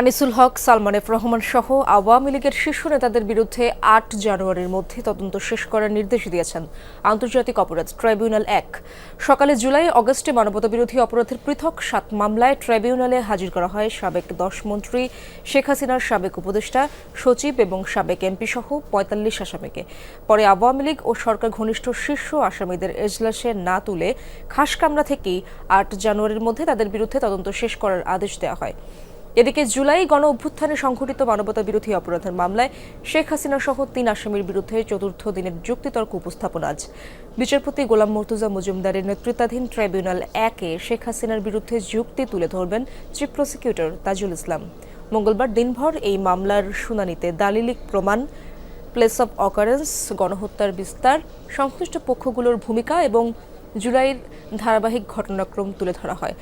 আনিসুল হক, Salman F Rahman সহ আওয়ামী লীগের শীর্ষ নেতাদের বিরুদ্ধে আট জানুয়ারির মধ্যে তদন্ত শেষ করার নির্দেশ দিয়েছেন আন্তর্জাতিক অপরাধ ট্রাইব্যুনাল এক। সকালে জুলাই, অগস্টে মানবতাবিরোধী অপরাধের পৃথক সাত মামলায় ট্রাইব্যুনালে হাজির করা হয় সাবেক দশ মন্ত্রী শেখ হাসিনার সাবেক উপদেষ্টা, সচিব এবং সাবেক এমপি সহ পঁয়তাল্লিশ আসামিকে। পরে আওয়ামী লীগ ও সরকার ঘনিষ্ঠ শীর্ষ আসামিদের এজলাসে না তুলে খাসকামরা থেকেই আট জানুয়ারির মধ্যে তাদের বিরুদ্ধে তদন্ত শেষ করার আদেশ দেওয়া হয়। এদিকে জুলাই গণ অভ্যুত্থানে সংঘটিত মানবতা বিরোধী অপরাধের মামলায় শেখ হাসিনা সহ তিন আসামির বিরুদ্ধে চতুর্থ দিনের যুক্তিতর্ক উপস্থাপন আজ। বিচারপতি গোলাম মর্তুজা মজুমদারের নেতৃত্বাধীন ট্রাইব্যুনাল একে শেখ হাসিনার বিরুদ্ধে যুক্তি তুলে ধরবেন চিফ প্রসিকিউটর তাজুল ইসলাম। মঙ্গলবার দিনভর এই মামলার শুনানিতে দালিলিক প্রমাণ প্লেস অফ অকারেন্স গণহত্যার বিস্তার, সংশ্লিষ্ট পক্ষগুলোর ভূমিকা এবং জুলাইয়ের ধারাবাহিক ঘটনাক্রম তুলে ধরা হয়।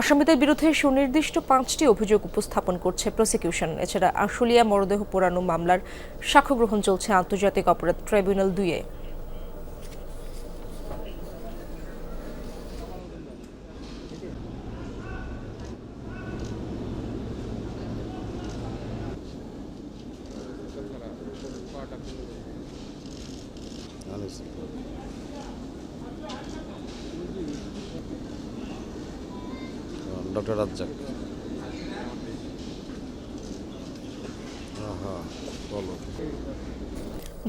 আসামিদের বিরুদ্ধে সুনির্দিষ্ট পাঁচটি অভিযোগ উপস্থাপন করছে প্রসিকিউশন। এছাড়া আশুলিয়া মরদেহ পোড়ানো মামলার সাক্ষ্য গ্রহণ চলছে আন্তর্জাতিক অপরাধ ট্রাইব্যুনাল দুইয়ে ডক্টর রাজ্জাক।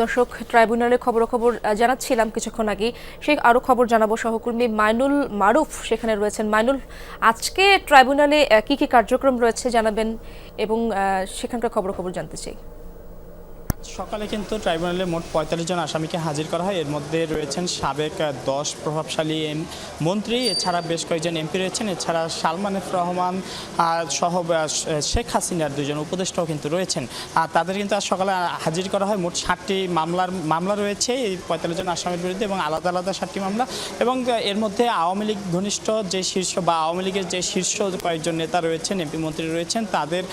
দর্শক ট্রাইব্যুনালের খবরাখবর খবর জানাচ্ছিলাম কিছুক্ষণ আগে সেই আরও খবর জানাব সহকর্মী মাইনুল মারুফ, সেখানে রয়েছেন। মাইনুল, আজকে ট্রাইব্যুনালে কি কি কার্যক্রম রয়েছে জানাবেন এবং সেখানকার খবরাখবর জানতে চাই। সকালে কিন্তু ট্রাইব্যুনালে মোট পঁয়তাল্লিশ জন আসামিকে হাজির করা হয়। এর মধ্যে রয়েছেন সাবেক দশ প্রভাবশালী এম মন্ত্রী, এছাড়া বেশ কয়েকজন এমপি রয়েছেন। এছাড়া সালমান রহমান সহ শেখ হাসিনার দুজন উপদেষ্টাও কিন্তু রয়েছেন। আর তাদের কিন্তু আজ সকালে হাজির করা হয়। মোট ষাটটি মামলার, মামলা রয়েছে এই পঁয়তাল্লিশ জন আসামির বিরুদ্ধে এবং আলাদা আলাদা ষাটটি মামলা। এবং এর মধ্যে আওয়ামী লীগ ঘনিষ্ঠ যে শীর্ষ বা আওয়ামী লীগের যে শীর্ষ কয়েকজন নেতা রয়েছেন, এমপি মন্ত্রী রয়েছেন, তাদের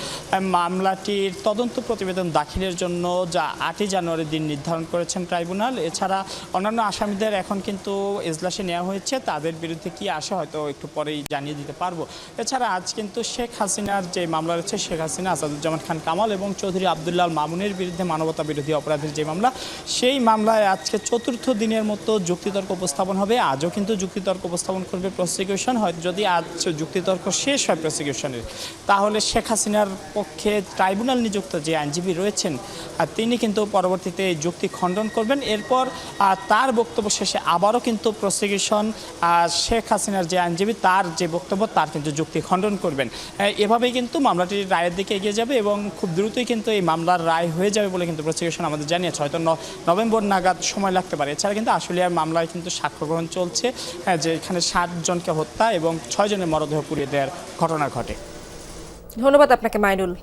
মামলাটির তদন্ত প্রতিবেদন দাখিলের জন্য যা আটই জানুয়ারি দিন নির্ধারণ করেছেন ট্রাইব্যুনাল। এছাড়া অন্যান্য আসামিদের এখন কিন্তু এজলাসে নেওয়া হয়েছে। তাদের বিরুদ্ধে কি আসে হয়তো একটু পরেই জানিয়ে দিতে পারব। এছাড়া আজ কিন্তু শেখ হাসিনার যে মামলা রয়েছে, শেখ হাসিনা, আসাদুজ্জামান খান কামাল এবং চৌধুরী আবদুল্লাহ মামুনের বিরুদ্ধে মানবতা বিরোধী অপরাধের যে মামলা, সেই মামলায় আজকে চতুর্থ দিনের মতো যুক্তিতর্ক উপস্থাপন হবে। আজও কিন্তু যুক্তিতর্ক উপস্থাপন করবে প্রসিকিউশন হয়তো যদি আজ যুক্তিতর্ক শেষ হয় প্রসিকিউশনের তাহলে শেখ হাসিনার পক্ষে ট্রাইব্যুনাল নিযুক্ত যে আইনজীবী রয়েছেন, আর তিনি কিন্তু পরবর্তীতে যুক্তি খণ্ডন করবেন। এরপর তার বক্তব্য শেষে আবারও কিন্তু প্রসিকিউশন শেখ হাসিনার যে আইনজীবী, তার যে বক্তব্য, তার কিন্তু যুক্তি খণ্ডন করবেন। এভাবেই কিন্তু মামলাটির রায়ের দিকে এগিয়ে যাবে এবং খুব দ্রুতই কিন্তু এই মামলার রায় হয়ে যাবে বলে কিন্তু প্রসিকিউশন আমাদের জানিয়েছে। হয়তো নভেম্বর নাগাদ সময় লাগতে পারে। এছাড়া কিন্তু আশুলিয়ার মামলায় কিন্তু সাক্ষ্য গ্রহণ চলছে যে এখানে ষাট জনকে হত্যা এবং ছয় জনের মরদেহ পুড়িয়ে দেওয়ার ঘটনা ঘটে। ধন্যবাদ আপনাকে, মাইনুল।